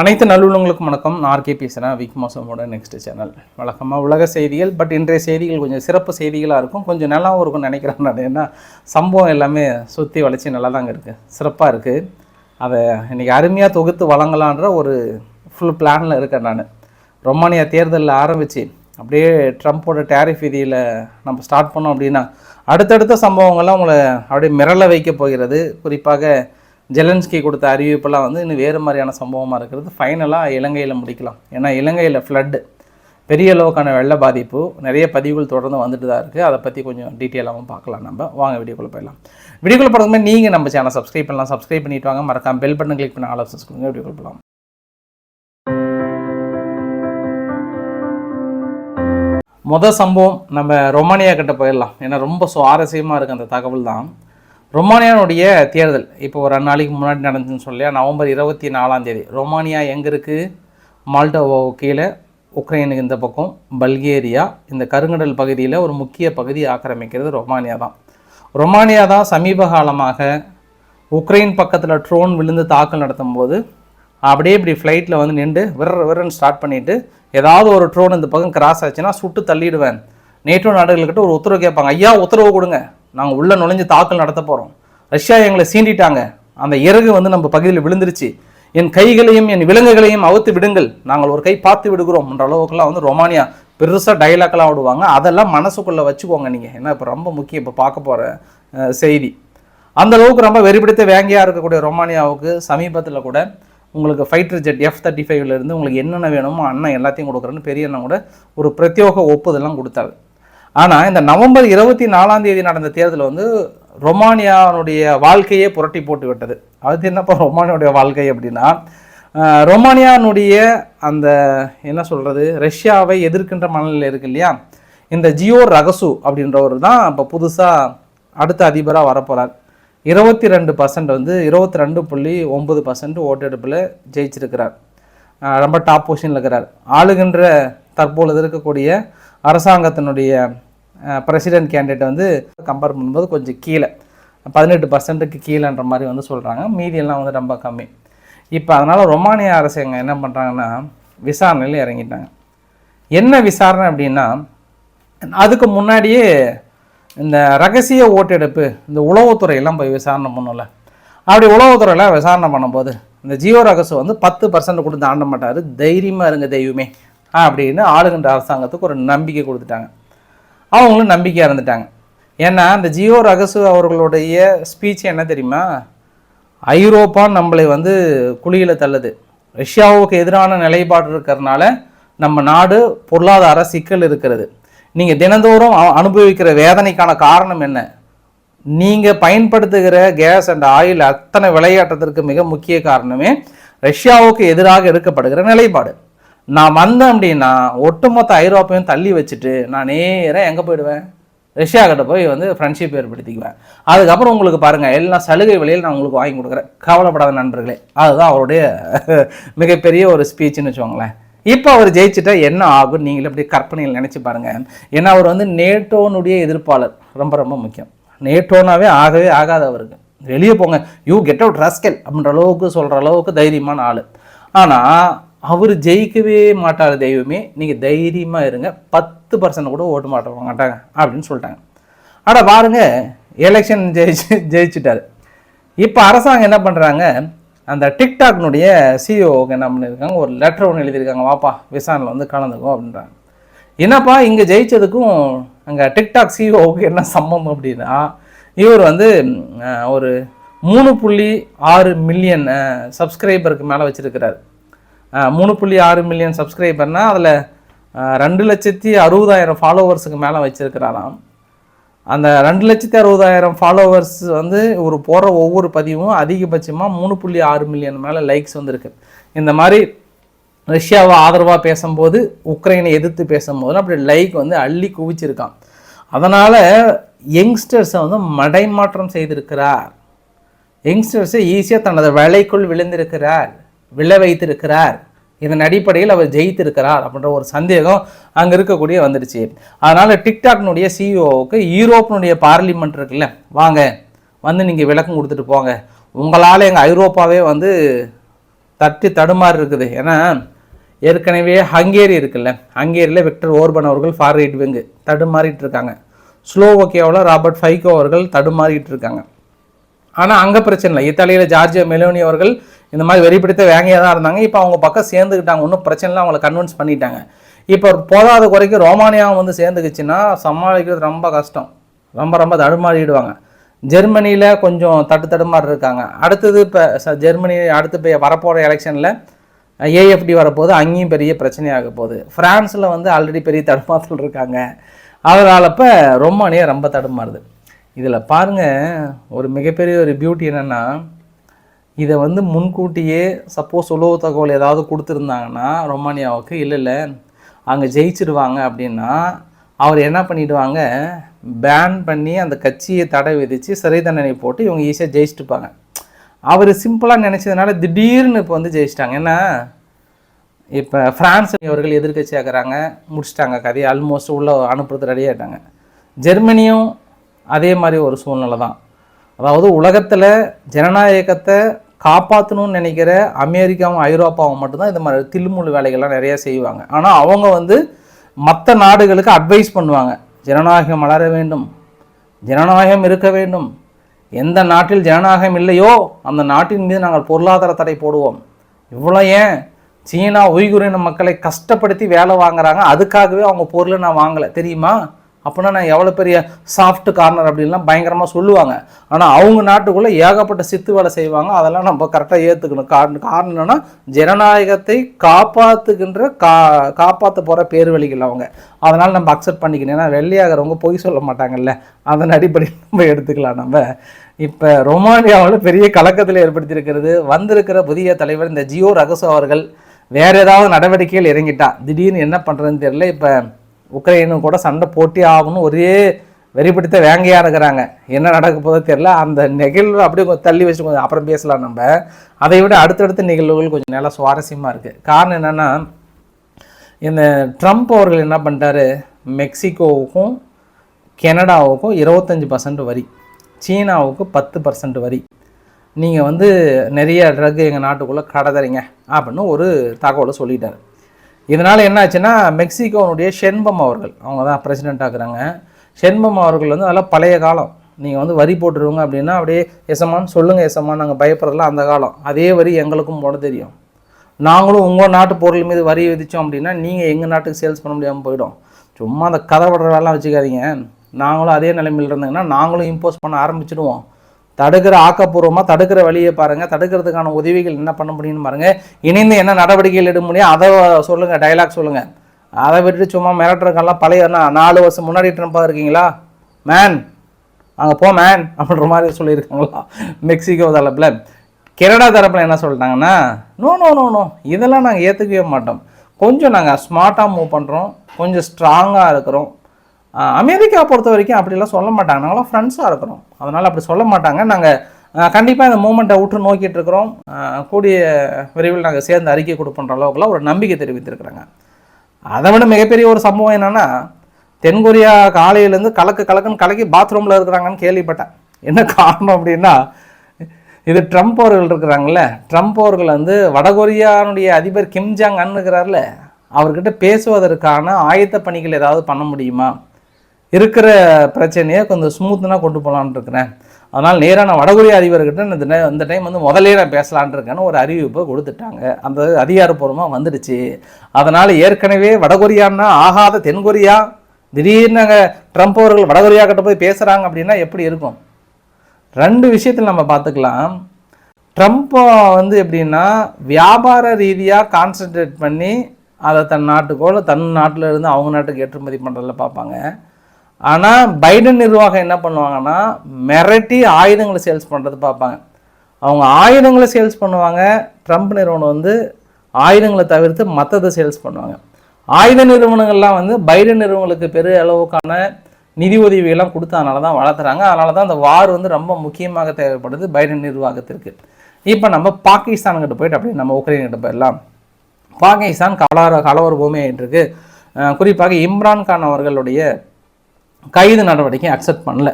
அனைத்து நல்லுள்ளங்களுக்கும் வணக்கம். நான் ஆர்கே பேசுகிறேன் வீக் மாசமோட நெக்ஸ்ட் சேனல் வழக்கமாக உலக செய்திகள் பட் இன்றைய செய்திகள் கொஞ்சம் சிறப்பு செய்திகளாக இருக்கும். கொஞ்சம் நல்லாவும் இருக்கும்னு நினைக்கிறேன். நான் ஏன்னா சம்பவம் எல்லாமே சுற்றி வளைச்சி நல்லா தாங்க இருக்குது சிறப்பாக இருக்குது அதை இன்றைக்கி அருமையாக தொகுத்து வழங்கலான்ற ஒரு ஃபுல் பிளானில் இருக்கேன் நான். ரொமானியா தேர்தலில் ஆரம்பித்து அப்படியே ட்ரம்ப்போட டேரிஃப் விதியில் நம்ம ஸ்டார்ட் பண்ணோம் அப்படின்னா அடுத்தடுத்த சம்பவங்கள்லாம் உங்களை அப்படியே மிரள வைக்க போகிறது. குறிப்பாக ஜெலன்ஸ்கி கொடுத்த அறிவிப்பெல்லாம் வந்து இன்னும் வேறு மாதிரியான சம்பவமாக இருக்கிறது. ஃபைனலாக இலங்கையில் முடிக்கலாம். ஏன்னா இலங்கையில் ஃப்ளட்டு பெரிய அளவுக்கான வெள்ள பாதிப்பு நிறைய பதிவுகள் தொடர்ந்து வந்துட்டு தான் இருக்குது அதை பற்றி கொஞ்சம் டீட்டெயிலாகவும் பார்க்கலாம் நம்ம. வாங்க வீடியோக்குள்ளே போயிடலாம். வீடியோக்குள்ளே போகிறதுமே நீங்கள் நம்ம சேனல் சப்ஸ்கிரைப் பண்ணலாம். சப்ஸ்கிரைப் பண்ணிட்டு வாங்க. மறக்காம பெல் பட்டன் கிளிக் பண்ணி ஆல் ஆப்ஷன்ஸ் கொடுங்க. வீடியோக்குள்ளே போகலாம். மொதல் சம்பவம் நம்ம ரொமானியா கிட்ட போயிடலாம். ஏன்னா ரொம்ப சுவாரஸ்யமாக இருக்குது அந்த தகவல் தான். ரொமானியானுடைய தேர்தல் இப்போ ஒரு நாளைக்கு முன்னாடி நடந்துச்சுன்னு சொல்லியா நவம்பர் இருபத்தி நாலாம் தேதி. ரொமானியா எங்கே இருக்குது மால்டோவோ கீழே உக்ரைனுக்கு இந்த பக்கம் பல்கேரியா இந்த கருங்கடல் பகுதியில் ஒரு முக்கிய பகுதி ஆக்கிரமிக்கிறது ரொமானியா தான். ரொமானியா தான் சமீப காலமாக உக்ரைன் பக்கத்தில் ட்ரோன் விழுந்து தாக்கல் நடத்தும் போது அப்படியே இப்படி ஃப்ளைட்டில் வந்து நின்று விர விரன்னு ஸ்டார்ட் பண்ணிவிட்டு ஏதாவது ஒரு ட்ரோன் இந்த பக்கம் கிராஸ் ஆச்சுன்னா சுட்டு தள்ளிடுவேன். நேட்டோ நாடுகள்கிட்ட ஒரு உத்தரவு கேட்பாங்க. ஐயா உத்தரவு கொடுங்க. நாங்கள் உள்ளே நுழைஞ்சு தாக்கல் நடத்த போகிறோம் ரஷ்யா எங்களை சீண்டிட்டாங்க. அந்த இறகு வந்து நம்ம பகுதியில் விழுந்துருச்சு. என் கைகளையும் என் விலங்குகளையும் அவுத்து விடுங்கள். நாங்கள் ஒரு கை பார்த்து விடுகிறோம். என்ற அளவுக்குலாம் வந்து ரொமானியா பெருசாக டைலாக்லாம் விடுவாங்க. அதெல்லாம் மனசுக்குள்ளே வச்சுக்கோங்க நீங்கள் ஏன்னா இப்போ ரொம்ப முக்கியம். இப்போ பார்க்க போகிற செய்தி. அந்த அளவுக்கு ரொம்ப வெறிபிடித்த வேங்கையாக இருக்கக்கூடிய ரொமானியாவுக்கு சமீபத்தில் கூட உங்களுக்கு ஃபைட்டர் ஜெட் எஃப் தேர்ட்டி ஃபைவ்லேருந்து உங்களுக்கு என்னென்ன வேணுமோ அண்ணன் எல்லாத்தையும் கொடுக்குறேன்னு பெரிய அண்ணன் கூட ஒரு பிரத்யோக ஒப்புதெல்லாம் கொடுத்தாரு. ஆனால் இந்த நவம்பர் இருபத்தி நாலாம் தேதி நடந்த தேர்தல் வந்து ரொமானியாவுடைய வாழ்க்கையே புரட்டி போட்டு விட்டது. அது என்னப்பா ரொமானியாவுடைய வாழ்க்கை அப்படின்னா ரொமானியானுடைய அந்த என்ன சொல்கிறது ரஷ்யாவை எதிர்க்கின்ற மனநிலை இருக்கு இல்லையா? இந்த ஜியோ ரகசு அப்படின்றவர் தான் இப்போ புதுசாக அடுத்த அதிபராக வரப்போகிறார் இருபத்தி ரெண்டு பர்சன்ட் வந்து இருபத்தி ரெண்டு புள்ளி ஒம்பது பர்சன்ட் ஓட்டெடுப்பில் ஜெயிச்சிருக்கிறார். ரொம்ப டாப் பொசிஷனில் இருக்கிறார். ஆளுகின்ற தற்பொழுது இருக்கக்கூடிய அரசாங்கத்தினுடைய பிரசிடென்ட் கேண்டிடேட் வந்து கம்பேர் பண்ணும்போது கொஞ்சம் கீழே பதினெட்டு பர்சன்ட்டுக்கு கீழேன்ற மாதிரி வந்து சொல்கிறாங்க மீதியெல்லாம் வந்து ரொம்ப கம்மி. இப்போ அதனால் ரொமானிய அரசாங்க என்ன பண்ணுறாங்கன்னா விசாரணையில் இறங்கிட்டாங்க. என்ன விசாரணை அப்படின்னா அதுக்கு முன்னாடியே இந்த ரகசிய ஓட்டெடுப்பு இந்த உளவுத்துறையெல்லாம் போய் விசாரணை பண்ணல அப்படி உளவுத்துறையெல்லாம் விசாரணை பண்ணும்போது இந்த ஜியோ ரகசு வந்து பத்து பர்சன்ட் கொடுத்து ஆண்ட மாட்டார். தைரியமாக இருங்க தெய்வமே. அப்படின்னு ஆளுகின்ற அரசாங்கத்துக்கு ஒரு நம்பிக்கை கொடுத்துட்டாங்க. அவங்களும் நம்பிக்கையாக இருந்துட்டாங்க. ஏன்னா அந்த ஜியோ ரகசு அவர்களுடைய ஸ்பீச் என்ன தெரியுமா? ஐரோப்பா நம்மளை வந்து குழியில் தள்ளுது. ரஷ்யாவுக்கு எதிரான நிலைப்பாடு இருக்கிறதுனால நம்ம நாடு பொருளாதார சிக்கல் இருக்கிறது. நீங்கள் தினந்தோறும் அனுபவிக்கிற வேதனைக்கான காரணம் என்ன? நீங்கள் பயன்படுத்துகிற கேஸ் அண்ட் ஆயில் அத்தனை விளையாட்டத்திற்கு மிக முக்கிய காரணமே ரஷ்யாவுக்கு எதிராக எடுக்கப்படுகிற நிலைப்பாடு. நான் வந்தேன் அப்படின்னா ஒட்டுமொத்த ஐரோப்பையும் தள்ளி வச்சுட்டு நான் நேராக எங்கே போயிடுவேன்? ரஷ்யா கிட்ட போய் வந்து ஃப்ரெண்ட்ஷிப் ஏற்படுத்திக்குவேன். அதுக்கப்புறம் உங்களுக்கு பாருங்கள் எல்லா சலுகை விலையில் நான் உங்களுக்கு வாங்கி கொடுக்குறேன். கவலைப்படாத நண்பர்களே அதுதான் அவருடைய மிகப்பெரிய ஒரு ஸ்பீச்சுன்னு வச்சுக்கோங்களேன். இப்போ அவர் ஜெயிச்சுட்டா என்ன ஆகும்? நீங்களே அப்படி கற்பனையில் நினச்சி பாருங்கள் ஏன்னா அவர் வந்து நேட்டோனுடைய எதிர்ப்பாளர். ரொம்ப ரொம்ப முக்கியம். நேட்டோனாவே ஆகவே ஆகாது அவருக்கு. வெளியே போங்க. யூ கெட் அவுட் ரஸ்கெல் அப்படின்ற அளவுக்கு சொல்கிற அளவுக்கு தைரியமான ஆள். ஆனால் அவர் ஜெயிக்கவே மாட்டார் தெய்வமே. நீங்கள் தைரியமாக இருங்க. பத்து பர்சன்ட் கூட ஓட்டு மாட்ட மாட்டாங்க அப்படின்னு சொல்லிட்டாங்க. ஆனால் பாருங்கள் எலெக்ஷன் ஜெயிச்சு ஜெயிச்சிட்டாரு. இப்போ அரசாங்கம் என்ன பண்ணுறாங்க அந்த டிக்டாக்னுடைய சிஓக்கு என்ன பண்ணியிருக்காங்க ஒரு லெட்டர் ஒன்று எழுதியிருக்காங்க. வாப்பா விசாரணையில் வந்து கலந்துக்கோ அப்படின்றாங்க. என்னப்பா இங்கே ஜெயிச்சதுக்கும் அங்கே டிக்டாக் சிஓவுக்கு என்ன சம்பந்தம் அப்படின்னா இவர் வந்து ஒரு மூணு புள்ளி ஆறு மில்லியன் சப்ஸ்கிரைபருக்கு மேலே வச்சுருக்கிறார். மூணு புள்ளி ஆறு மில்லியன் சப்ஸ்கிரைபர்னா அதில் ரெண்டு லட்சத்தி அறுபதாயிரம் ஃபாலோவர்ஸுக்கு மேலே வச்சுருக்கிறாராம். அந்த ரெண்டு லட்சத்தி அறுபதாயிரம் ஃபாலோவர்ஸ் வந்து ஒரு போடுற ஒவ்வொரு பதிவும் அதிகபட்சமாக மூணு புள்ளி ஆறு மில்லியன் மேலே லைக்ஸ் வந்திருக்கு. இந்த மாதிரி ரஷ்யாவை ஆதரவாக பேசும்போது உக்ரைனை எதிர்த்து பேசும்போது அப்படி லைக் வந்து அள்ளி குவிச்சிருக்கான் அதனால் யங்ஸ்டர்ஸை வந்து மடைமாற்றம் செய்திருக்கிறார். யங்ஸ்டர்ஸை ஈஸியாக தனது வேலைக்குள் விழுந்திருக்கிறார் விழ வைத்திருக்கிறார். இதன் அடிப்படையில் அவர் ஜெயித்திருக்கிறார் அப்படின்ற ஒரு சந்தேகம் அங்கே இருக்கக்கூடிய வந்துடுச்சு. அதனால் டிக்டாக்னுடைய சிஇஓவுக்கு யூரோப்பினுடைய பார்லிமெண்ட் இருக்குல்ல வாங்க வந்து நீங்கள் விளக்கம் கொடுத்துட்டு போங்க. உங்களால் எங்கள் ஐரோப்பாவே வந்து தட்டி தடுமாறு இருக்குது. ஏன்னா ஏற்கனவே ஹங்கேரி இருக்குல்ல ஹங்கேரியில் விக்டர் ஓர்பன் அவர்கள் ஃபார் ரைட் விங்கு தடுமாறிட்டு இருக்காங்க. ஸ்லோவோக்கியாவில் ராபர்ட் ஃபைகோ அவர்கள் தடுமாறிட்டு இருக்காங்க. ஆனால் அங்கே பிரச்சனை இல்லை. இத்தாலியில் ஜார்ஜியா மெலோனி அவர்கள் இந்த மாதிரி வெறிப்பிடித்த வேங்கையாக தான் இருந்தாங்க. இப்போ அவங்க பக்கம் சேர்ந்துக்கிட்டாங்க. ஒன்றும் பிரச்சனைலாம் அவங்களை அவங்கள கன்வின்ஸ் பண்ணிட்டாங்க. இப்போ போதாத குறைக்கு ரோமானியாவும் வந்து சேர்ந்துக்குச்சுன்னா சமாளிக்கிறது ரொம்ப கஷ்டம். ரொம்ப ரொம்ப தடுமாறிடுவாங்க. ஜெர்மனியில் கொஞ்சம் தட்டு தடுமாறி இருக்காங்க. அடுத்தது இப்போ ஜெர்மனி அடுத்து இப்போ வரப்போகிற எலெக்ஷனில் ஏஎஃப்டி வரப்போகுது. அங்கேயும் பெரிய பிரச்சனையாக போகுது. ஃப்ரான்ஸில் வந்து ஆல்ரெடி பெரிய தடுமாற்றல் இருக்காங்க. அதனால் இப்போ ரொமானியா ரொம்ப தடுமாறுது. இதில் பாருங்கள் ஒரு மிகப்பெரிய ஒரு பியூட்டி என்னென்னா இதை வந்து முன்கூட்டியே சப்போஸ் உளவு தகவல் ஏதாவது கொடுத்துருந்தாங்கன்னா ரொமானியாவுக்கு இல்லை இல்லை அங்கே ஜெயிச்சிடுவாங்க அப்படின்னா அவர் என்ன பண்ணிடுவாங்க? பேன் பண்ணி அந்த கட்சியை தடை விதித்து சிறை தண்டனை போட்டு இவங்க ஈஸியாக ஜெயிச்சிட்டுப்பாங்க. அவர் சிம்பிளாக நினச்சதுனால திடீர்னு இப்போ வந்து ஜெயிச்சிட்டாங்க. ஏன்னா இப்போ ஃப்ரான்ஸ் அவர்கள் எதிர்கட்சி ஆக்குறாங்க முடிச்சிட்டாங்க கதையை ஆல்மோஸ்ட் உள்ளே அனுப்புறது ரெடி ஆகிட்டாங்க ஜெர்மனியும் அதே மாதிரி ஒரு சூழ்நிலை தான் அதாவது உலகத்தில் ஜனநாயகத்தை காப்பாற்றணும்னு நினைக்கிற அமெரிக்காவும் ஐரோப்பாவும் மட்டும்தான் இந்த மாதிரி தில்முள் வேலைகள்லாம் நிறைய செய்வாங்க. ஆனால் அவங்க வந்து மற்ற நாடுகளுக்கு அட்வைஸ் பண்ணுவாங்க. ஜனநாயகம் வளர வேண்டும். ஜனநாயகம் இருக்க வேண்டும். எந்த நாட்டில் ஜனநாயகம் இல்லையோ அந்த நாட்டின் மீது நாங்கள் பொருளாதார தடை போடுவோம். இவ்வளோ ஏன்? சீனா உய்குரின மக்களை கஷ்டப்படுத்தி வேலை வாங்குறாங்க. அதுக்காகவே அவங்க பொருளை நான் வாங்கலை. தெரியுமா? அப்போனா நான் எவ்வளோ பெரிய சாஃப்ட் கார்னர் அப்படின்லாம் பயங்கரமாக சொல்லுவாங்க. ஆனால் அவங்க நாட்டுக்குள்ளே ஏகப்பட்ட சித்து வேலை செய்வாங்க. அதெல்லாம் நம்ம கரெக்டாக ஏற்றுக்கணும் காரணம் காரணம் என்னென்னா ஜனநாயகத்தை காப்பாற்றுகின்ற கா காப்பாற்ற போகிற பேர் வழிகள் அவங்க. அதனால் நம்ம அக்செப்ட் பண்ணிக்கணும். ஏன்னா வெள்ளையாகிறவங்க பொய் சொல்ல மாட்டாங்கல்ல. அதன் அடிப்படையில் நம்ம எடுத்துக்கலாம் நம்ம. இப்போ ரொமானியாவில் பெரிய கலக்கத்தில் ஏற்படுத்தியிருக்கிறது வந்திருக்கிற புதிய தலைவர் இந்த ஜியோ ரகசோ அவர்கள் வேறு ஏதாவது நடவடிக்கைகள் இறங்கிட்டா திடீர்னு என்ன பண்ணுறதுன்னு தெரியல. இப்போ உக்ரைனும் கூட சண்டை போட்டி ஆகணும் ஒரே வெறிபிடித்த வேங்கையாக இருக்கிறாங்க. என்ன நடக்க போதோ தெரியல. அந்த நிகழ்வு அப்படியே கொஞ்சம் தள்ளி வச்சு கொஞ்சம் அப்புறம் பேசலாம் நம்ம. அதை விட அடுத்தடுத்த நிகழ்வுகள் கொஞ்சம் நல்லா சுவாரஸ்யமாக இருக்குது காரணம் என்னென்னா இந்த ட்ரம்ப் அவர்கள் என்ன பண்ணிட்டாரு? மெக்சிகோவுக்கும் கெனடாவுக்கும் இருபத்தஞ்சி பர்சன்ட் வரி. சீனாவுக்கு பத்து பர்சன்ட் வரி. நீங்கள் வந்து நிறைய ட்ரக் எங்கள் நாட்டுக்குள்ளே கடத்துறீங்க அப்படின்னு ஒரு தகவலை சொல்லிட்டார். இதனால் என்ன ஆச்சுன்னா மெக்சிகோனுடைய ஷென்பம் அவர்கள் அவங்க தான் பிரசிடென்ட் ஆக்குறாங்க. ஷென்பம் அவர்கள் வந்து அதெல்லாம் பழைய காலம். நீங்கள் வந்து வரி போட்டுருவங்க அப்படின்னா அப்படியே எசமான்னு சொல்லுங்கள் எசமான் நாங்கள் பயப்படுறதுலாம் அந்த காலம். அதே வரி எங்களுக்கும் போட தெரியும். நாங்களும் உங்கள் நாட்டு பொருள் மீது வரி விதித்தோம் அப்படின்னா நீங்கள் எங்கள் நாட்டுக்கு சேல்ஸ் பண்ண முடியாமல் போயிடும். சும்மா அந்த கதை விடுற வேலை வச்சுக்காதீங்க. நாங்களும் அதே நிலைமையில் இருந்தாங்கன்னா நாங்களும் இம்போஸ் பண்ண ஆரம்பிச்சிடுவோம். தடுக்கிற ஆக்கப்பூர்வமாக தடுக்கிற வழியை பாருங்கள் தடுக்கிறதுக்கான உதவிகள் என்ன பண்ண முடியும்னு பாருங்கள் இணைந்து என்ன நடவடிக்கைகள் எடுக்க முடியும் அதை சொல்லுங்கள் டைலாக் சொல்லுங்கள் அதை விட்டுட்டு சும்மா மிரட்டுறக்கெல்லாம் பழைய நாலு வருஷம் முன்னாடி ட்ரம்பாக இருக்கீங்களா? மேன் அங்கே போ மேன் அப்படின்ற மாதிரி சொல்லியிருக்காங்களா? மெக்சிகோ தரப்பில். கனடா தரப்பில் என்ன சொல்லிட்டாங்கன்னா நோ நோ நோ நோ இதெல்லாம் நாங்கள் ஏற்றுக்கவே மாட்டோம். கொஞ்சம் நாங்கள் ஸ்மார்ட்டாக மூவ் பண்ணுறோம் கொஞ்சம் ஸ்ட்ராங்காக இருக்கிறோம். அமெரிக்கா பொறுத்த வரைக்கும் அப்படிலாம் சொல்ல மாட்டாங்க. நாங்களாம் ஃப்ரெண்ட்ஸாக இருக்கிறோம். அதனால் அப்படி சொல்ல மாட்டாங்க. நாங்கள் கண்டிப்பாக இந்த மூமெண்ட்டை விட்டு நோக்கிட்டு இருக்கிறோம். கூடிய விரைவில் நாங்கள் சேர்ந்து அறிக்கை கொடுப்போன்ற அளவுக்குலாம் ஒரு நம்பிக்கை தெரிவித்திருக்கிறாங்க. அதை விட மிகப்பெரிய ஒரு சம்பவம் என்னென்னா தென்கொரியா காலையிலேருந்து கலக்கு கலக்குன்னு கலக்கி பாத்ரூமில் இருக்கிறாங்கன்னு கேள்விப்பட்டேன். என்ன காரணம் அப்படின்னா இது ட்ரம்ப் அவர்கள் இருக்கிறாங்கல்ல. ட்ரம்ப் அவர்கள் வந்து வடகொரியானுடைய அதிபர் கிம் ஜாங் அன் அவர்கிட்ட பேசுவதற்கான ஆயத்த பணிகள் ஏதாவது பண்ண முடியுமா? இருக்கிற பிரச்சனையை கொஞ்சம் ஸ்மூத்னாக கொண்டு போகலான்னு இருக்கிறேன். அதனால் நேராக நான் வடகொரிய அதிபர்கிட்ட இந்த இந்த டைம் வந்து முதலே நான் பேசலான்னு இருக்கேன்னு ஒரு அறிவிப்பை கொடுத்துட்டாங்க. அந்த அதிகாரப்பூர்வமாக வந்துடுச்சு. அதனால் ஏற்கனவே வடகொரியான்னா ஆகாத தென்கொரியா திடீர்னு அங்கே ட்ரம்ப் அவர்கள் வடகொரியா கிட்ட போய் பேசுகிறாங்க அப்படின்னா எப்படி இருக்கும்? ரெண்டு விஷயத்தில் நம்ம பார்த்துக்கலாம். ட்ரம்ப்பை வந்து எப்படின்னா வியாபார ரீதியாக கான்சென்ட்ரேட் பண்ணி அதை தன் நாட்டுக்கோ இல்லை தன் நாட்டில் இருந்து அவங்க நாட்டுக்கு ஏற்றுமதி பண்ணுறதுல பார்ப்பாங்க. ஆனால் பைடன் நிர்வாகம் என்ன பண்ணுவாங்கன்னா மிரட்டி ஆயுதங்களை சேல்ஸ் பண்ணுறது பார்ப்பாங்க. அவங்க ஆயுதங்களை சேல்ஸ் பண்ணுவாங்க ட்ரம்ப் நிறுவனம் வந்து ஆயுதங்களை தவிர்த்து மற்றதை சேல்ஸ் பண்ணுவாங்க. ஆயுத நிறுவனங்கள்லாம் வந்து பைடன் நிறுவனங்களுக்கு பெரிய அளவுக்கான நிதி உதவியெல்லாம் கொடுத்ததுனால தான் வளர்த்துறாங்க. அதனால தான் அந்த வார் வந்து ரொம்ப முக்கியமாக தேவைப்படுது பைடன் நிர்வாகத்திற்கு. இப்போ நம்ம பாகிஸ்தான்கிட்ட போயிட்டு அப்படியே நம்ம உக்ரைன்கிட்ட போயிடலாம். பாகிஸ்தான் கலவர கலவர பூமி ஆகிட்டு இருக்கு குறிப்பாக இம்ரான் கான் அவர்களுடைய கைது நடவடிக்கை அக்செப்ட் பண்ணல.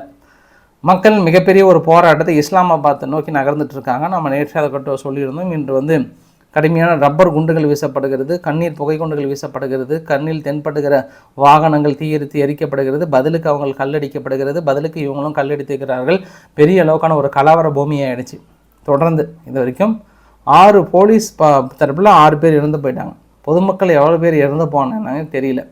மக்கள் மிகப்பெரிய ஒரு போராட்டத்தை இஸ்லாமாபாத்தை நோக்கி நகர்ந்துட்டு இருக்காங்க. நம்ம நேற்று அதை கட்ட சொல்லியிருந்தோம். இன்று வந்து கடுமையான ரப்பர் குண்டுகள் வீசப்படுகிறது கண்ணீர் புகை குண்டுகள் வீசப்படுகிறது கண்ணில் தென்படுகிற வாகனங்கள் தீயெரித்து எரிக்கப்படுகிறது பதிலுக்கு அவங்க கல்லடிக்கப்படுகிறது பதிலுக்கு இவங்களும் கல்லடித்துக்கிறார்கள் பெரிய அளவுக்கான ஒரு கலவர பூமியாயிடுச்சு. தொடர்ந்து இது வரைக்கும் ஆறு போலீஸ் ப தரப்பில் ஆறு பேர் இறந்து போயிட்டாங்க. பொதுமக்கள் எவ்வளோ பேர் இறந்து போனாங்க தெரியல.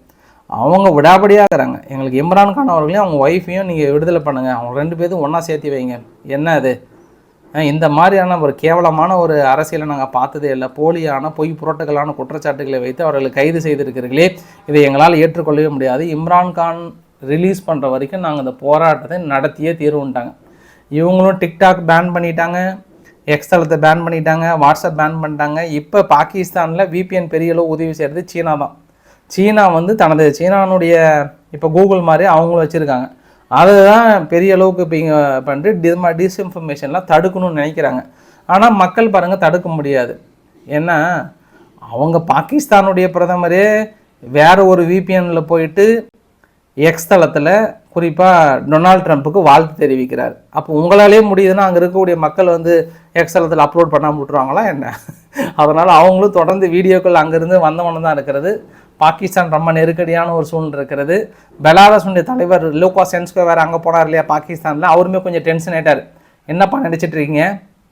அவங்க விடாபடியாக இருக்கிறாங்க எங்களுக்கு இம்ரான் கான் அவர்களையும் அவங்க ஒய்ஃபையும் நீங்கள் விடுதலை பண்ணுங்கள் அவங்க ரெண்டு பேரும் ஒன்றா சேர்த்து வைங்க. என்ன அது? இந்த மாதிரியான ஒரு கேவலமான ஒரு அரசியலை நாங்கள் பார்த்ததே இல்லை. போலியான பொய் புரட்டுகளான குற்றச்சாட்டுகளை வைத்து அவர்களை கைது செய்திருக்கிறீர்களே. இதை எங்களால் ஏற்றுக்கொள்ளவே முடியாது. இம்ரான் கான் ரிலீஸ் பண்ணுற வரைக்கும் நாங்கள் இந்த போராட்டத்தை நடத்தியே தீர்வுன்ட்டாங்க இவங்களும் டிக்டாக் பேன் பண்ணிட்டாங்க. எக்ஸ்தலத்தை பேன் பண்ணிட்டாங்க. வாட்ஸ்அப் பேன் பண்ணிட்டாங்க. இப்போ பாகிஸ்தானில் விபிஎன் பெரிய அளவு உதவி செய்கிறது சீனா தான் சீனா வந்து தனது சீனானுடைய இப்போ கூகுள் மாதிரி அவங்களும் வச்சுருக்காங்க. அதுதான் பெரிய அளவுக்கு இப்போ இங்கே பண்ணிட்டு டிமா டிஸ்இன்ஃபர்மேஷன்லாம் தடுக்கணும்னு நினைக்கிறாங்க. ஆனால் மக்கள் பாருங்கள் தடுக்க முடியாது. ஏன்னா அவங்க பாகிஸ்தானுடைய பிரதமரே வேறு ஒரு விபிஎனில் போயிட்டு எக்ஸ் தளத்தில் குறிப்பாக டொனால்ட் ட்ரம்ப்புக்கு வாழ்த்து தெரிவிக்கிறார். அப்போ உங்களாலே முடியுதுன்னா அங்கே இருக்கக்கூடிய மக்கள் வந்து எக்ஸ் தளத்தில் அப்லோட் பண்ணாமல் விட்டுருவாங்களா என்ன? அதனால் அவங்களும் தொடர்ந்து வீடியோக்கள் அங்கேருந்து வந்தவன தான் இருக்கிறது. பாகிஸ்தான் ரொம்ப நெருக்கடியான ஒரு சூழ்நிலை இருக்கிறது. பெலாரஸுடைய தலைவர் லூகா சென்ஸ்கோ வேறு அங்கே போனார் இல்லையா பாகிஸ்தானில்? அவருமே கொஞ்சம் டென்ஷன் ஆகிட்டார் என்னப்பா நினச்சிட்ருக்கீங்க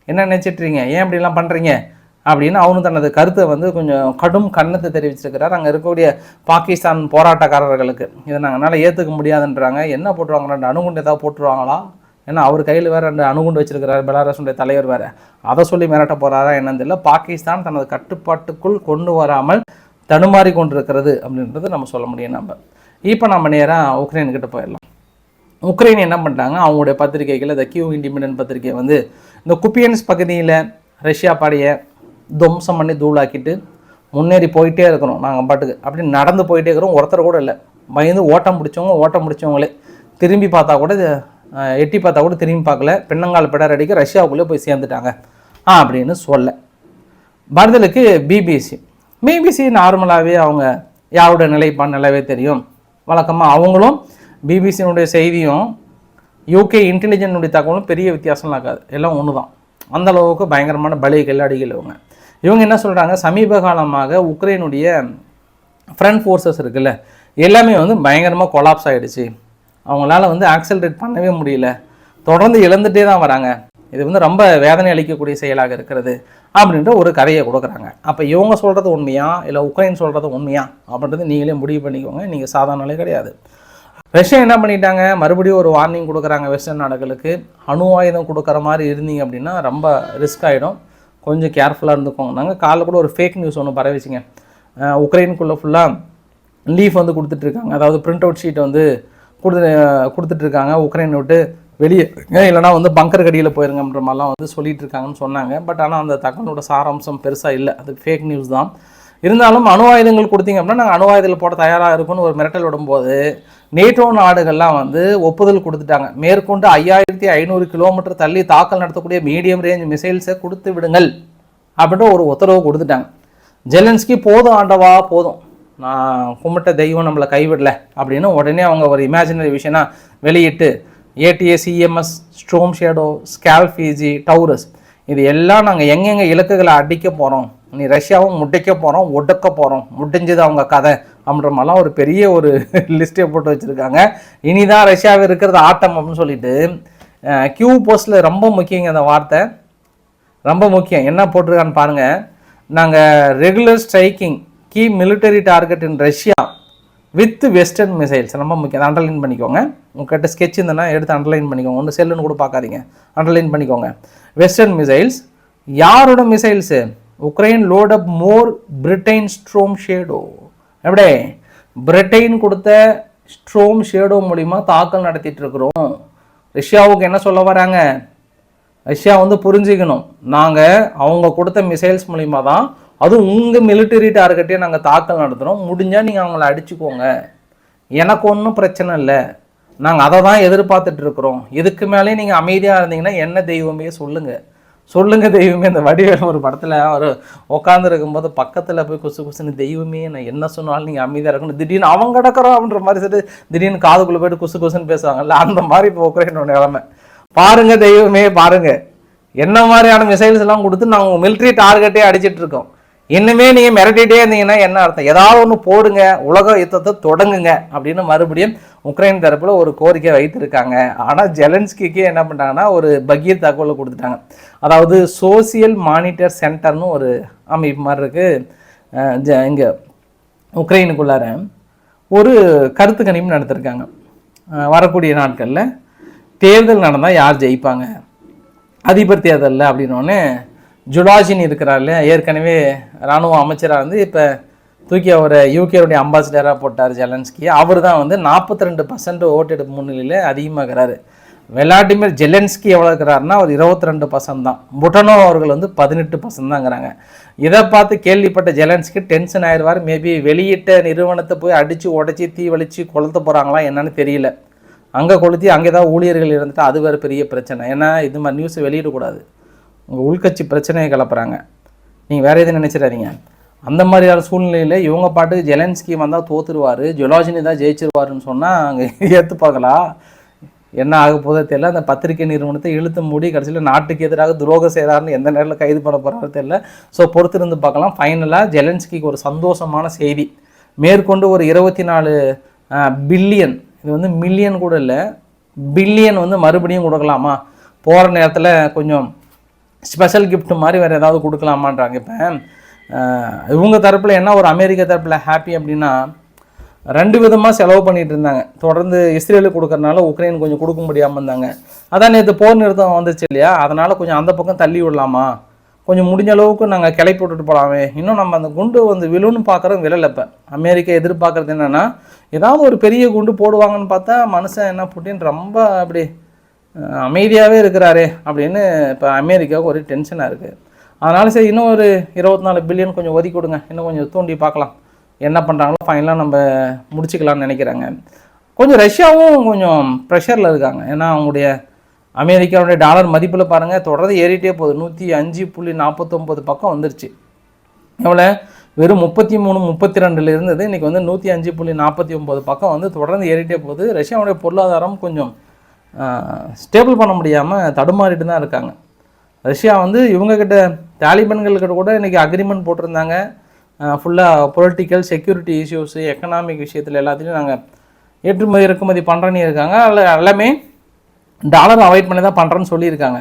என்ன நினச்சிட்ருக்கீங்க ஏன் இப்படிலாம் பண்ணுறீங்க அப்படின்னு அவரும் தனது கருத்தை வந்து கொஞ்சம் கடும் கண்ணத்தை தெரிவிச்சிருக்கிறார். அங்கே இருக்கக்கூடிய பாகிஸ்தான் போராட்டக்காரர்களுக்கு. இதை நாங்களால் ஏற்றுக்க முடியாதுன்றாங்க. என்ன போட்டுருவாங்க ரெண்டு அணுகுண்டு ஏதாவது போட்டுருவாங்களா? ஏன்னா அவர் கையில் வேறு ரெண்டு அணுகுண்டு வச்சிருக்கிறார் பெலாரஸுடைய தலைவர் வேறு. அதை சொல்லி மிரட்ட போகிறாரா என்னன்னு தெரியல. பாகிஸ்தான் தனது கட்டுப்பாட்டுக்குள் கொண்டு வராமல் தடுமாறி கொண்டிருக்கிறது அப்படின்றது நம்ம சொல்ல முடியும் நம்ம. இப்போ நம்ம நேராக உக்ரைன்கிட்ட போயிடலாம். உக்ரைன் என்ன பண்ணிட்டாங்க அவங்களுடைய பத்திரிகைகள் த கியூ இண்டிபெண்டன்ட் பத்திரிகை வந்து இந்த குப்பியன்ஸ் பகுதியில் ரஷ்யா படையை துவம்சம் பண்ணி தூளாக்கிட்டு முன்னேறி போயிட்டே இருக்கிறோம் நாங்கள் பாட்டுக்கு. அப்படி நடந்து போயிட்டே இருக்கிறோம். ஒருத்தர் கூட இல்லை. பயந்து ஓட்டம் பிடிச்சவங்க ஓட்டம் பிடிச்சவங்களே. திரும்பி பார்த்தா கூட எட்டி பார்த்தா கூட திரும்பி பார்க்கல. பின்னங்கால் பிடர் அடிக்க ரஷ்யாவுக்குள்ளே போய் சேர்ந்துட்டாங்க. ஆ அப்படின்னு சொல்ல. பரதலுக்கு பிபிசி பிபிசி நார்மலாகவே அவங்க யாரோட நிலைப்பாடு நல்லாவே தெரியும். வழக்கமாக அவங்களும் பிபிசியினுடைய செய்தியும் யூகே இன்டெலிஜென்னுடைய தகவலும் பெரிய வித்தியாசம்லாம் இருக்காது எல்லாம் ஒன்று தான் அந்த அளவுக்கு பயங்கரமான பலி அடிகள் இவங்க. இவங்க என்ன சொல்கிறாங்க சமீப காலமாக உக்ரைனுடைய ஃப்ரண்ட் ஃபோர்ஸஸ் இருக்குல்ல எல்லாமே வந்து பயங்கரமாக கொலாப்ஸ் ஆகிடுச்சு அவங்களால வந்து ஆக்சலரேட் பண்ணவே முடியல. தொடர்ந்து இழந்துட்டே தான் வராங்க. இது வந்து ரொம்ப வேதனை அளிக்கக்கூடிய செயலாக இருக்கிறது அப்படின்ற ஒரு கதையை கொடுக்குறாங்க. அப்போ இவங்க சொல்கிறது உண்மையா? இல்லை உக்ரைன் சொல்கிறது உண்மையா? அப்படின்றது நீங்களே முடிவு பண்ணிக்கோங்க. நீங்கள் சாதாரண கிடையாது. ரஷ்யா என்ன பண்ணிட்டாங்க? மறுபடியும் ஒரு வார்னிங் கொடுக்குறாங்க வெஸ்டர்ன் நாடுகளுக்கு. அணு ஆயுதம் கொடுக்குற மாதிரி இருந்தீங்க அப்படின்னா ரொம்ப ரிஸ்க் ஆகிடும் கொஞ்சம் கேர்ஃபுல்லாக இருந்துக்கோங்க. நாங்கள் காலைல கூட ஒரு ஃபேக் நியூஸ் ஒன்று பரவிச்சிங்க. உக்ரைனுக்குள்ளே ஃபுல்லாக லீஃப் வந்து கொடுத்துட்ருக்காங்க அதாவது பிரிண்ட் அவுட் ஷீட் வந்து கொடுத்து கொடுத்துட்ருக்காங்க உக்ரைன் விட்டு வெளியே இல்லைனா வந்து பங்கர் கடியில் போயிருங்கன்ற மாதிரிலாம் வந்து சொல்லிட்டு இருக்காங்கன்னு சொன்னாங்க. பட் ஆனால் அந்த தகவலோட சாராம்சம் பெருசாக இல்லை. அது ஃபேக் நியூஸ் தான். இருந்தாலும் அணு ஆயுதங்கள் கொடுத்தீங்க அப்படின்னா நாங்கள் அணு ஆயுதங்கள் போட தயாராக இருக்கும்னு ஒரு மிரட்டல் விடும்போது நேட்டோ நாடுகள்லாம் வந்து ஒப்புதல் கொடுத்துட்டாங்க. மேற்கொண்டு ஐயாயிரத்தி ஐநூறு கிலோமீட்டர் தள்ளி தாக்கல் நடத்தக்கூடிய மீடியம் ரேஞ்ச் மிசைல்ஸை கொடுத்து விடுங்கள் அப்படின்ற ஒரு உத்தரவு கொடுத்துட்டாங்க. ஜெலன்ஸ்கி போதும் ஆண்டவா போதும். நான் கும்பிட்ட தெய்வம் நம்மளை கைவிடலை. அப்படின்னு உடனே அவங்க ஒரு இமேஜினரி விஷயம்னா வெளியிட்டு ADS EMS Storm Shadow SCALP EG Taurus இது எல்லாம் நாங்கள் எங்கெங்கே இலக்குகளை அடிக்க போகிறோம் நீ ரஷ்யாவும் முட்டைக்க போகிறோம் ஒடுக்க போகிறோம் முடிஞ்சது அவங்க கதை அப்படின்ற மாதிரிலாம் ஒரு பெரிய ஒரு லிஸ்ட்டே போட்டு வச்சுருக்காங்க. இனிதான் ரஷ்யாவில் இருக்கிறது ஆட்டம் அப்படின்னு சொல்லிட்டு கியூ போஸ்ட்டில் ரொம்ப முக்கியங்க அந்த வார்த்தை. ரொம்ப முக்கியம். என்ன போட்டிருக்கான்னு பாருங்கள் நாங்கள் regular striking key military target in Russia with western missiles ரொம்ப முக்கியம். அண்டர்லைன் பண்ணிக்கோங்க. உங்ககிட்ட ஸ்கெட்ச் இருந்ததுன்னா எடுத்து அண்டர்லைன் பண்ணிக்கோங்க. ஒன்று செல்லுன்னு கூட பார்க்காதீங்க. அண்டர்லைன் பண்ணிக்கோங்க. வெஸ்டர்ன் மிசைல்ஸ் யாரோட missiles Ukraine load up more Britain Storm Shadow எப்படி? பிரிட்டைன் கொடுத்த ஸ்ட்ரோம் ஷேடோ மூலிமா தாக்கல் நடத்திட்டு இருக்கிறோம். ரஷ்யாவுக்கு என்ன சொல்ல வராங்க? ரஷ்யா வந்து புரிஞ்சுக்கணும். நாங்கள் அவங்க கொடுத்த மிசைல்ஸ் மூலிமா தான் அதுவும் உங்கள் மிலிட்டரி டார்கெட்டே நாங்கள் தாக்கல் நடத்துகிறோம் முடிஞ்சால் நீங்கள் அவங்கள அடிச்சுக்கோங்க. எனக்கு ஒன்றும் பிரச்சனை இல்லை. நாங்கள் அதை தான் எதிர்பார்த்துட்டு இருக்கிறோம். இதுக்கு மேலே நீங்கள் அமைதியாக இருந்தீங்கன்னா என்ன தெய்வமே சொல்லுங்கள் சொல்லுங்கள் தெய்வமே. இந்த வடிவேல் ஒரு படத்தில் அவர் உட்காந்துருக்கும் போது பக்கத்தில் போய் குசு குசுன்னு தெய்வமே நான் என்ன சொன்னாலும் நீங்கள் அமைதியாக இருக்கணும். திடீர்னு அவங்க கிடக்கிறோம் அப்படின்ற மாதிரி சொல்லிட்டு திடீர்னு காதுக்குள்ளே போயிட்டு குசு குசுன்னு பேசுவாங்கல்ல அந்த மாதிரி இப்போ உக்ரைனோட நிலைமை. பாருங்கள் தெய்வமே பாருங்கள் என்ன மாதிரியான மிசைல்ஸ் எல்லாம் கொடுத்து நாங்கள் மிலிட்ரி டார்கெட்டே அடிச்சிட்ருக்கோம் இருக்கோம். இன்னுமே நீங்கள் மிரட்டிகிட்டே இருந்தீங்கன்னா என்ன அர்த்தம்? ஏதாவது ஒன்று போடுங்க உலக யுத்தத்தை தொடங்குங்க அப்படின்னு மறுபடியும் உக்ரைன் தரப்பில் ஒரு கோரிக்கை வைத்திருக்காங்க. ஆனால் ஜெலன்ஸ்கிக்கு என்ன பண்ணிட்டாங்கன்னா ஒரு பகீர் தகவலை கொடுத்துட்டாங்க. அதாவது சோசியல் மானிட்டர் சென்டர்னு ஒரு அமைப்பு மாதிரி இருக்குது இங்கே உக்ரைனுக்குள்ளார ஒரு கருத்து கணிப்பு நடத்திருக்காங்க. வரக்கூடிய நாட்களில் தேர்தல் நடந்தால் யார் ஜெயிப்பாங்க? அதிபர் தேர்தலில் அப்படின்னோடனே ஜுலாஜின் இல்லையா? ஏற்கனவே இராணுவ அமைச்சராக இருந்து இப்போ தூக்கி அவரை யூகேவுடைய அம்பாசிடராக போட்டார் ஜெலன்ஸ்கி. அவர் தான் வந்து நாற்பத்தி ரெண்டு பர்சன்ட் ஓட்டெடுப்பு முன்னிலையில் அதிகமாகிறாரு விளாடிமிர் ஜெலன்ஸ்கி எவ்வளோ இருக்கிறாருன்னா அவர் இருபத்தி ரெண்டு பர்சன்ட் தான். புட்டனோ அவர்கள் வந்து பதினெட்டு பர்சன்ட் தாங்கிறாங்க இதை பார்த்து கேள்விப்பட்ட ஜெலன்ஸ்கி டென்ஷன் ஆயிடுவார். மேபி வெளியிட்ட நிறுவனத்தை போய் அடித்து உடச்சி தீ வலித்து கொளுத்த போகிறாங்களா என்னன்னு தெரியல. அங்கே கொளுத்தி அங்கே ஏதாவது ஊழியர்கள் இருந்துட்டு அது வேறு பெரிய பிரச்சனை. ஏன்னா இது மாதிரி நியூஸ் வெளியிடக்கூடாது. உங்கள் உள்கட்சி பிரச்சனையை கிளப்புறாங்க நீங்கள் வேறு எதுவும் நினச்சிடாதீங்க. அந்த மாதிரியான சூழ்நிலையில் இவங்க பாட்டுக்கு ஜெலன்ஸ்கி வந்தால் தோத்துருவார் ஜொலாஜினி தான் ஜெயிச்சிருவாருன்னு சொன்னால் அங்கே ஏற்று பார்க்கலாம் என்ன ஆக போதோ தெரியல. அந்த பத்திரிகை நிறுவனத்தை இழுத்து மூடி கடைசியில் நாட்டுக்கு எதிராக துரோகம் செய்கிறாருன்னு எந்த நேரத்தில் கைது பண்ண போகிறாரு தெரியல. ஸோ பொறுத்திருந்து பார்க்கலாம். ஃபைனலாக ஜெலன்ஸ்கிக்கு ஒரு சந்தோஷமான செய்தி. மேற்கொண்டு ஒரு இருபத்தி நாலு பில்லியன் இது வந்து மில்லியன் கூட இல்லை. பில்லியன் வந்து மறுபடியும் கொடுக்கலாமா? போகிற நேரத்தில் கொஞ்சம் ஸ்பெஷல் கிஃப்ட் மாதிரி வேறு ஏதாவது கொடுக்கலாமான்றாங்க. இப்போ இவங்க தரப்பில் என்ன ஒரு அமெரிக்க தரப்பில் ஹாப்பி அப்படின்னா ரெண்டு விதமாக செலவு பண்ணிட்டு இருந்தாங்க. தொடர்ந்து இஸ்ரேலுக்கு கொடுக்கறனால உக்ரைன் கொஞ்சம் கொடுக்க முடியாமல் இருந்தாங்க. அதான் நேற்று போர் நிறுத்தம் வந்துச்சு இல்லையா? அதனால் கொஞ்சம் அந்த பக்கம் தள்ளி விடலாமா? கொஞ்சம் முடிஞ்ச அளவுக்கு நாங்கள் கிளப்பி விட்டுட்டு போகலாமே இன்னும் நம்ம அந்த குண்டு வந்து விழுன்னு பார்க்குறோம் விழல இப்போ. அமெரிக்கா எதிர்பார்க்குறது என்னென்னா ஏதாவது ஒரு பெரிய குண்டு போடுவாங்கன்னு பார்த்தா மனுஷன் என்ன புட்டின் ரொம்ப அப்படி அமைதியாகவே இருக்கிறாரே அப்படின்னு இப்போ அமெரிக்காவுக்கு ஒரு டென்ஷனாக இருக்குது அதனால சரி இன்னும் ஒரு இருபத்தி நாலு பில்லியன் கொஞ்சம் ஒதுக்கி கொடுங்க இன்னும் கொஞ்சம் தூண்டி பார்க்கலாம். என்ன பண்ணுறாங்களோ ஃபைனலாக நம்ம முடிச்சுக்கலாம்னு நினைக்கிறாங்க. கொஞ்சம் ரஷ்யாவும் கொஞ்சம் ப்ரெஷரில் இருக்காங்க. ஏன்னா அவங்களுடைய அமெரிக்காவுடைய டாலர் மதிப்பில் பாருங்கள் தொடர்ந்து ஏறிட்டே போகுது. நூற்றி அஞ்சு புள்ளி நாற்பத்தொம்பது பக்கம் வந்துருச்சு. எவ்வளோ வெறும் முப்பத்தி மூணு முப்பத்தி ரெண்டில் இருந்தது. இன்றைக்கி வந்து நூற்றி அஞ்சு புள்ளி நாற்பத்தி ஒம்பது பக்கம் வந்து தொடர்ந்து ஏறிட்டே போகுது. ரஷ்யாவுடைய பொருளாதாரம் கொஞ்சம் ஸ்டேபிள் பண்ண முடியாமல் தடுமாறிட்டு தான் இருக்காங்க. ரஷ்யா வந்து இவங்கக்கிட்ட தாலிபன்கள்கிட்ட கூட இன்றைக்கி அக்ரிமெண்ட் போட்டிருந்தாங்க. ஃபுல்லாக பொலிட்டிக்கல் செக்யூரிட்டி இஷ்யூஸு எக்கனாமிக் விஷயத்தில் எல்லாத்துலேயும் நாங்கள் ஏற்றுமதி இறக்குமதி பண்ணுறேன்னு இருக்காங்க. அதில் எல்லாமே டாலர் அவாய்ட் பண்ணி தான் பண்ணுறேன்னு சொல்லியிருக்காங்க.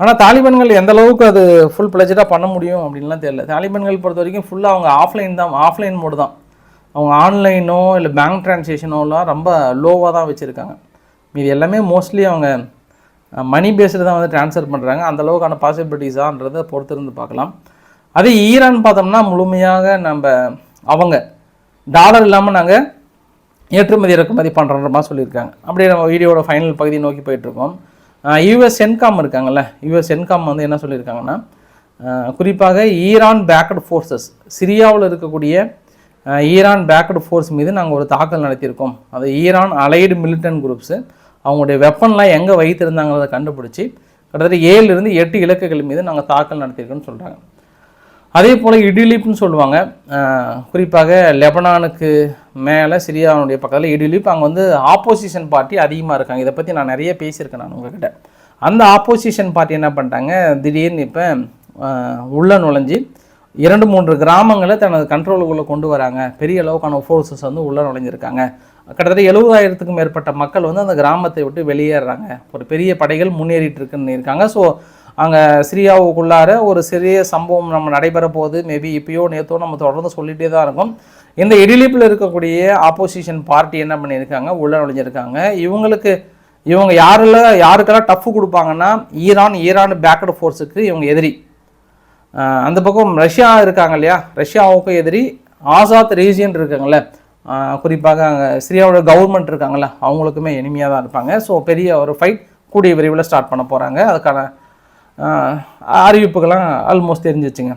ஆனால் தாலிபான்கள் எந்த அளவுக்கு அது ஃபுல் பிளஜடாக பண்ண முடியும் அப்படின்லாம் தெரியல. தாலிபான்கள் பொறுத்த வரைக்கும் ஃபுல்லாக அவங்க ஆஃப்லைன் தான் ஆஃப்லைன் மோடு தான். அவங்க ஆன்லைனோ இல்லை பேங்க் ட்ரான்சேக்ஷனோலாம் ரொம்ப லோவாக தான் வச்சுருக்காங்க. மீது எல்லாமே மோஸ்ட்லி அவங்க மணி பேஸ்டு தான் வந்து ட்ரான்ஸ்ஃபர் பண்ணுறாங்க அந்த அளவுக்கான பாசிபிலிட்டிஸான்றதை பொறுத்திருந்து பார்க்கலாம். அதே ஈரான் பார்த்தோம்னா முழுமையாக நம்ம அவங்க டாலர் இல்லாமல் நாங்கள் ஏற்றுமதி இறக்குமதி பண்ணுற மாதிரி சொல்லியிருக்காங்க. அப்படியே நம்ம வீடியோட ஃபைனல் பகுதியை நோக்கி போயிட்டுருக்கோம். யூஎஸ் சென்காம் இருக்காங்கல்ல யூஎஸ் சென்காம் வந்து என்ன சொல்லியிருக்காங்கன்னா குறிப்பாக ஈரான் பேக்கட் ஃபோர்ஸஸ் சிரியாவில் இருக்கக்கூடிய ஈரான் பேக்கட் ஃபோர்ஸ் மீது நாங்கள் ஒரு தாக்கல் நடத்தியிருக்கோம். அது ஈரான் அலைடு மிலிட்டன் குரூப்ஸு அவங்களுடைய வெப்பன்லாம் எங்கே வைத்திருந்தாங்கிறத கண்டுபிடிச்சி கிட்டத்தட்ட ஏழுலேருந்து எட்டு இலக்குகள் மீது நாங்கள் தாக்கல் நடத்தியிருக்கோம்னு சொல்கிறாங்க அதே போல் இடிலிப்னு சொல்லுவாங்க. குறிப்பாக லெபனானுக்கு மேலே சிரியாவுடைய பக்கத்தில் இடிலிப் அங்கே வந்து ஆப்போசிஷன் பார்ட்டி அதிகமாக இருக்காங்க. இதை பற்றி நான் நிறைய பேசியிருக்கேன் நான் உங்ககிட்ட. அந்த ஆப்போசிஷன் பார்ட்டி என்ன பண்ணிட்டாங்க? திடீர்னு இப்போ உள்ள நுழைஞ்சு இரண்டு மூன்று கிராமங்களை தனது கண்ட்ரோலுக்குள்ளே கொண்டு வராங்க. பெரிய அளவுக்கான ஃபோர்ஸஸ் வந்து உள்ளே நுழைஞ்சிருக்காங்க. கிட்டத்தட்ட எழுபதாயிரத்துக்கும் மேற்பட்ட மக்கள் வந்து அந்த கிராமத்தை விட்டு வெளியேறாங்க. ஒரு பெரிய படைகள் முன்னேறிட்டு இருக்குன்னு இருக்காங்க. ஸோ அங்கே சிரியாவுக்குள்ளார ஒரு சிறிய சம்பவம் நம்ம நடைபெற போகுது. மேபி இப்பயோ நேத்தோ நம்ம தொடர்ந்து சொல்லிகிட்டே தான் இருக்கும். இந்த இடிலிப்பில் இருக்கக்கூடிய ஆப்போசிஷன் பார்ட்டி என்ன பண்ணியிருக்காங்க? உள்ள நுழைஞ்சிருக்காங்க இவங்களுக்கு இவங்க யாரில் யாருக்கெல்லாம் டஃப் கொடுப்பாங்கன்னா ஈரான் ஈரான் பேக்கட் ஃபோர்ஸுக்கு இவங்க எதிரி. அந்த பக்கம் ரஷ்யா இருக்காங்க இல்லையா? ரஷ்யாவுக்கும் எதிரி ஆசாத் ரீஜியன் இருக்காங்கல்ல. குறிப்பாக அங்கே சிரியாவோட கவர்மெண்ட் இருக்காங்கள்ல அவங்களுக்குமே எளிமையாக தான் இருப்பாங்க. ஸோ பெரிய ஒரு ஃபைட் கூடிய விரைவில் ஸ்டார்ட் பண்ண போகிறாங்க அதுக்கான அறிவிப்புகள்லாம் ஆல்மோஸ்ட் தெரிஞ்சிச்சுங்க.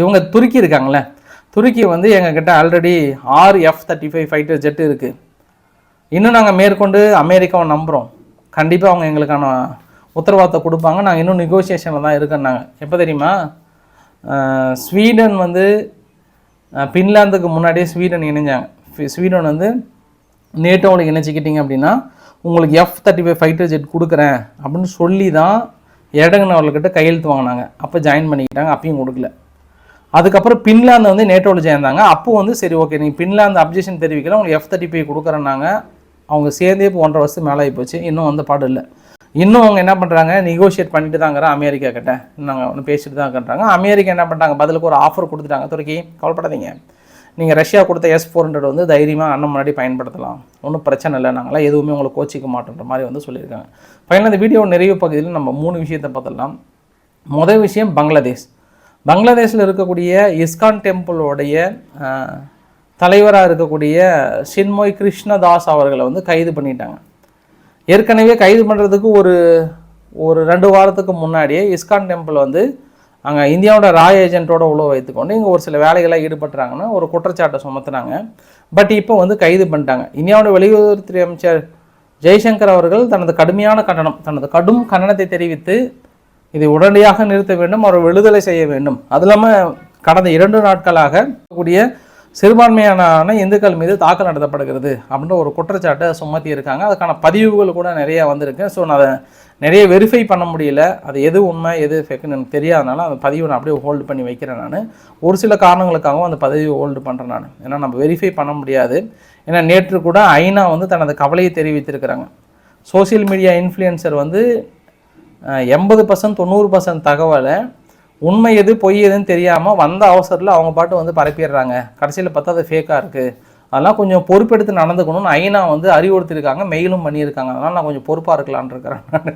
இவங்க துருக்கி இருக்காங்களே துருக்கி வந்து எங்ககிட்ட ஆல்ரெடி ஆறு F thirty five fighter jet இருக்குது இன்னும் நாங்கள் மேற்கொண்டு அமெரிக்காவை நம்புகிறோம் கண்டிப்பாக அவங்க எங்களுக்கான உத்தரவாதத்தை கொடுப்பாங்க. நாங்கள் இன்னும் நெகோசியேஷனில் தான் இருக்கோம் நாங்கள் எப்போ தெரியுமா? ஸ்வீடன் வந்து ஃபின்லாந்துக்கு பின்லாந்துக்கு முன்னாடியே ஸ்வீடன் இணைஞ்சாங்க. ஸ்வீடன் வந்து நேட்டோவில் இணைச்சிக்கிட்டீங்க அப்படின்னா உங்களுக்கு F thirty five fighter jet கொடுக்குறேன் அப்படின்னு சொல்லி தான் எடங்கன் கையெழுத்து வாங்கினாங்க. அப்போ ஜாயின் பண்ணிக்கிட்டாங்க அப்பயும் கொடுக்கல. அதுக்கப்புறம் பின்லாந்து வந்து நேட்டோவில் சேர்ந்தாங்க. அப்போ வந்து சரி ஓகே நீங்கள் பின்லாந்து அப்ஜெக்ஷன் தெரிவிக்கல உங்களுக்கு எஃப் தேர்ட்டி ஃபைவ் கொடுக்குறேன்னாங்க. அவங்க சேர்ந்தே இப்போ ஒன்றரை வருஷத்துக்கு மேலே ஆகி போச்சு. இன்னும் வந்து பாடு இல்லை. இன்னும் அவங்க என்ன பண்ணுறாங்க நெகோஷியேட் பண்ணிட்டு தாங்கிற அமெரிக்கா கிட்ட. நாங்கள் ஒன்று பேசிட்டு தான் இருக்கிறாங்க அமெரிக்கா என்ன பண்ணுறாங்க பதிலுக்கு ஒரு ஆஃபர் கொடுத்துட்டாங்க. துருக்கி கவலைப்படாதீங்க. நீங்கள் ரஷ்யா கொடுத்த எஸ் ஃபோர் ஹண்ட்ரட் வந்து தைரியமாக அண்ணன் முன்னாடி பயன்படுத்தலாம். ஒன்றும் பிரச்சனை இல்லை நாங்களாம் எதுவுமே உங்களை கோச்சிக்க மாட்டோன்ற மாதிரி வந்து சொல்லியிருக்காங்க. ஃபைனல் இந்த வீடியோ நிறைவு பகுதியில் நம்ம மூணு விஷயத்தை பார்த்துடலாம். முதல் விஷயம் பங்களாதேஷ். பங்களாதேஷில் இருக்கக்கூடிய இஸ்கான் டெம்பிளோடைய தலைவராக இருக்கக்கூடிய சின்மொய் கிருஷ்ணதாஸ் அவர்களை வந்து கைது பண்ணிட்டாங்க. ஏற்கனவே கைது பண்ணுறதுக்கு ஒரு ஒரு ரெண்டு வாரத்துக்கு முன்னாடியே இஸ்கான் டெம்பிள் வந்து அங்கே இந்தியாவோட ராய் ஏஜென்ட்டோட உழவு வைத்துக்கொண்டு இங்கே ஒரு சில வேலைகளாக ஈடுபட்டுறாங்கன்னு ஒரு குற்றச்சாட்டை சுமத்துனாங்க. பட் இப்போ வந்து கைது பண்ணிட்டாங்க. இந்தியாவோட வெளியுறவுத்துறை அமைச்சர் ஜெய்சங்கர் அவர்கள் தனது கடுமையான கண்டனம் தனது கடும் கண்டனத்தை தெரிவித்து இதை உடனடியாக நிறுத்த வேண்டும் அவர் விடுதலை செய்ய வேண்டும். அது இல்லாமல் கடந்த இரண்டு நாட்களாக கூடிய சிறுபான்மையான இந்துக்கள் மீது தாக்கல் நடத்தப்படுகிறது அப்படின்ற ஒரு குற்றச்சாட்டை சுமத்தி இருக்காங்க அதுக்கான பதிவுகள் கூட நிறையா வந்திருக்கு. ஸோ நான் அதை நிறைய வெரிஃபை பண்ண முடியல. அது எது உண்மை எது ஃபேக்குன்னு எனக்கு தெரியாதனால அந்த பதிவை நான் அப்படியே ஹோல்டு பண்ணி வைக்கிறேன் நான். ஒரு சில காரணங்களுக்காகவும் அந்த பதிவை ஹோல்டு பண்ணுறேன் நான். ஏன்னா நம்ம வெரிஃபை பண்ண முடியாது. ஏன்னா நேற்று கூட ஐநா வந்து தனது கவலையை தெரிவித்திருக்கிறாங்க. சோசியல் மீடியா இன்ஃப்ளூயன்சர் வந்து எண்பது பர்சன்ட் தொண்ணூறு பர்சன்ட் தகவலை உண்மை எது பொய் எதுன்னு தெரியாமல் வந்த அவசரத்தில் அவங்க பாட்டு வந்து பரப்பிடுறாங்க. கடைசியில் பார்த்தா அது ஃபேக்காக இருக்குது அதெல்லாம் கொஞ்சம் பொறுப்பெடுத்து நடந்துக்கணும்னு ஐநா வந்து அறிவுறுத்திருக்காங்க மெயிலும் பண்ணியிருக்காங்க. அதனால் நான் கொஞ்சம் பொறுப்பாக இருக்கலான் இருக்கிறேன் நான்.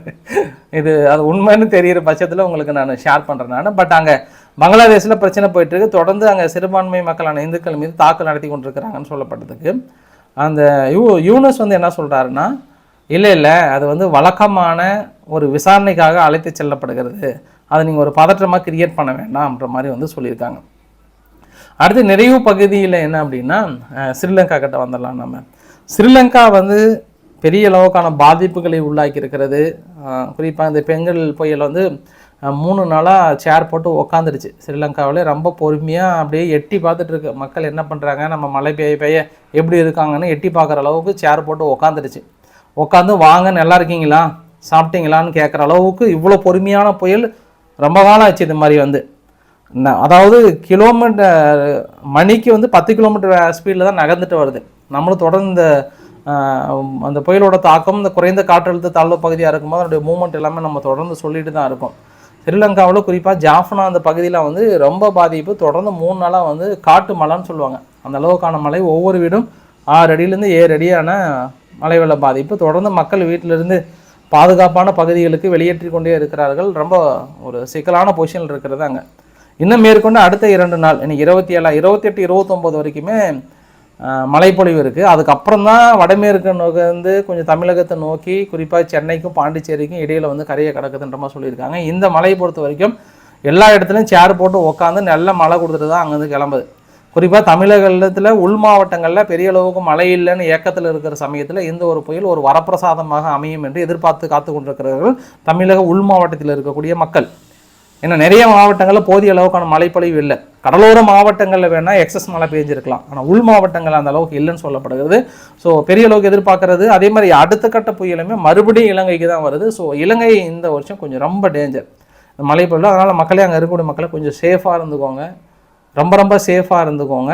இது அது உண்மைன்னு தெரிகிற பட்சத்தில் உங்களுக்கு நான் ஷேர் பண்ணுறேன் நான். பட் அங்கே பங்களாதேஷில் பிரச்சனை போயிட்டுருக்கு. தொடர்ந்து அங்கே சிறுபான்மை மக்களான இந்துக்கள் மீது தாக்கல் நடத்தி கொண்டிருக்கிறாங்கன்னு சொல்லப்பட்டதுக்கு. அந்த யூ யூனஸ் வந்து என்ன சொல்கிறாருன்னா இல்லை இல்லை அது வந்து வழக்கமான ஒரு விசாரணைக்காக அழைத்து செல்லப்படுகிறது. அதை நீங்கள் ஒரு பதற்றமாக கிரியேட் பண்ண வேண்டாம்ன்ற மாதிரி வந்து சொல்லியிருக்காங்க. அடுத்து நிறைவு பகுதியில் என்ன அப்படின்னா ஸ்ரீலங்கா கிட்ட வந்துடலாம் நம்ம. ஸ்ரீலங்கா வந்து பெரிய அளவுக்கான பாதிப்புகளை உள்ளாக்கி இருக்கிறது குறிப்பாக இந்த பெண்கள் புயல் வந்து மூணு நாளாக சேர் போட்டு உக்காந்துருச்சு ஸ்ரீலங்காவில் ரொம்ப பொறுமையாக அப்படியே எட்டி பார்த்துட்டு இருக்கு மக்கள் என்ன பண்ணுறாங்க நம்ம மழை பெய்ய பெய்ய எப்படி இருக்காங்கன்னு எட்டி பார்க்குற அளவுக்கு சேர் போட்டு உக்காந்துருச்சு உட்காந்து வாங்க நல்லா இருக்கீங்களா? சாப்பிட்டீங்களான்னு கேட்குற அளவுக்கு இவ்வளோ பொறுமையான புயல் ரொம்ப காலம் ஆச்சு இது மாதிரி வந்து. அதாவது கிலோமீட்டர் மணிக்கு வந்து பத்து கிலோமீட்டர் ஸ்பீடில் தான் நகர்ந்துட்டு வருது. நம்மளும் தொடர்ந்து இந்த அந்த புயலோட தாக்கம் இந்த குறைந்த காற்றழுத்த தாழ்வு பகுதியாக இருக்கும்போது அதனுடைய மூமெண்ட் எல்லாமே நம்ம தொடர்ந்து சொல்லிட்டு தான் இருக்கோம். ஸ்ரீலங்காவில் குறிப்பாக ஜாஃப்னா அந்த பகுதியில் வந்து ரொம்ப பாதிப்பு. தொடர்ந்து மூணு நாளாக வந்து காட்டு மழைன்னு சொல்லுவாங்க. அந்த அளவுக்கான மழை ஒவ்வொரு வீடும் ஆறு அடியிலேருந்து ஏழு அடியான மழை வெள்ள பாதிப்பு. தொடர்ந்து மக்கள் வீட்டிலேருந்து பாதுகாப்பான பகுதிகளுக்கு வெளியேற்றி கொண்டே இருக்கிறார்கள். ரொம்ப ஒரு சிக்கலான பொசிஷனில் இருக்கிறது அங்கே. இன்னும் மேற்கொண்டு அடுத்த இரண்டு நாள் இன்னைக்கு இருபத்தி ஏழா இருபத்தெட்டு இருபத்தொம்போது வரைக்குமே மழைப்பொழிவு இருக்குது அதுக்கப்புறம் தான் வடமேற்கு நோக்கி வந்து கொஞ்சம் தமிழகத்தை நோக்கி குறிப்பாக சென்னைக்கும் பாண்டிச்சேரிக்கும் இடையில் வந்து கரையை கிடக்குதுன்ற மாதிரி சொல்லியிருக்காங்க. இந்த மழையை பொறுத்த வரைக்கும் எல்லா இடத்துலையும் சேர் போட்டு உட்காந்து நல்ல மழை கொடுத்துட்டு தான் அங்கேருந்து கிளம்புது. குறிப்பாக தமிழகத்தில் உள் மாவட்டங்களில் பெரிய அளவுக்கு மழை இல்லைன்னு இயக்கத்தில் இருக்கிற சமயத்தில் இந்த ஒரு புயல் ஒரு வரப்பிரசாதமாக அமையும் என்று எதிர்பார்த்து காத்து கொண்டிருக்கிறார்கள் தமிழக உள் மாவட்டத்தில் இருக்கக்கூடிய மக்கள். ஏன்னா நிறைய மாவட்டங்களில் போதிய அளவுக்கான மழைப்பொழிவு இல்லை. கடலோர மாவட்டங்களில் வேணால் எக்ஸஸ் மழை பெஞ்சிருக்கலாம். ஆனால் உள் மாவட்டங்கள் அந்த அளவுக்கு இல்லைன்னு சொல்லப்படுகிறது. ஸோ பெரிய அளவுக்கு எதிர்பார்க்கறது. அதே மாதிரி அடுத்த கட்ட புயலுமே மறுபடியும் இலங்கைக்கு தான் வருது. ஸோ இலங்கை இந்த வருஷம் கொஞ்சம் ரொம்ப டேஞ்சர் மழை பொருள் அதனால் மக்களே அங்கே இருக்கக்கூடிய மக்களை கொஞ்சம் சேஃபாக இருந்துக்கோங்க. ரொம்ப ரொம்ப சேஃபாக இருந்துக்கோங்க.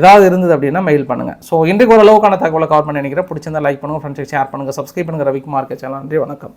ஏதாவது இருந்தது அப்படின்னா மெயில் பண்ணுங்கள் ஸோ இன்றைக்கு ஓரளவுக்கான தகவலை கவர் பண்ணி நினைக்கிறேன். பிடிச்சிருந்தா லைக் பண்ணுங்கள் ஃப்ரெண்ட்ஸ் ஷேர் பண்ணுங்கள் சப்ஸ்கிரைப் பண்ணுங்கள் ரவிக்குமார் சேனல் நன்றி வணக்கம்.